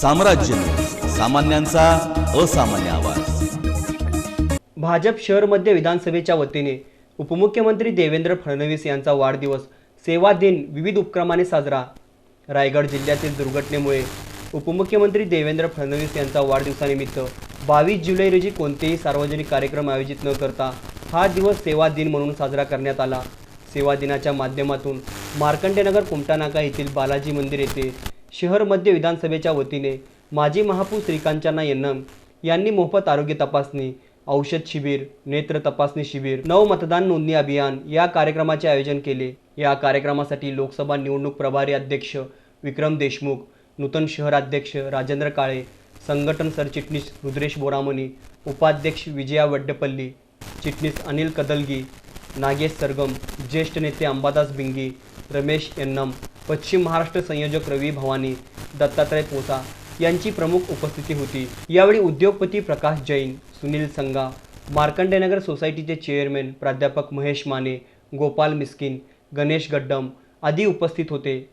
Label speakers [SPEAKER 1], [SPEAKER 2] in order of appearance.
[SPEAKER 1] साम्राज्य सामान्यांचा असामान्य आवाज.
[SPEAKER 2] भाजप शहर मध्य विधानसभेच्या वतीने उपमुख्यमंत्री देवेंद्र फडणवीस यांचा वाढदिवस सेवा दिन विविध उपक्रमाने साजरा. रायगड जिल्ह्यातील दुर्घटनेमुळे उपमुख्यमंत्री देवेंद्र फडणवीस यांचा वाढदिवसानिमित्त बावीस जुलै रोजी कोणतेही सार्वजनिक कार्यक्रम आयोजित न करता हा दिवस सेवा दिन म्हणून साजरा करण्यात आला. सेवा दिनाच्या माध्यमातून मार्कंडेनगर कुमटानाका येथील बालाजी मंदिर येथे शहर मध्य विधानसभेच्या वतीने माजी महापौर श्रीकांचना यन्नम यांनी मोफत आरोग्य तपासणी औषध शिबिर नेत्र तपासणी शिबिर नव मतदान नोंदणी अभियान या कार्यक्रमाचे आयोजन केले. या कार्यक्रमासाठी लोकसभा निवडणूक प्रभारी अध्यक्ष विक्रम देशमुख नूतन शहराध्यक्ष राजेंद्र काळे संघटन सरचिटणीस रुद्रेश बोरामणी उपाध्यक्ष विजया वड्डेपल्ली चिटणीस अनिल कदलगी नागेश सरगम ज्येष्ठ नेते अंबादास बिंगी रमेश यन्नम पश्चिम महाराष्ट्र संयोजक रवी भवानी दत्तात्रय पोसा यांची प्रमुख उपस्थिती होती. यावेळी उद्योगपती प्रकाश जैन सुनील संगा मार्कंडेनगर सोसायटीचे चेअरमॅन प्राध्यापक महेश माने गोपाल मिस्किन गणेश गड्डम आदी उपस्थित होते.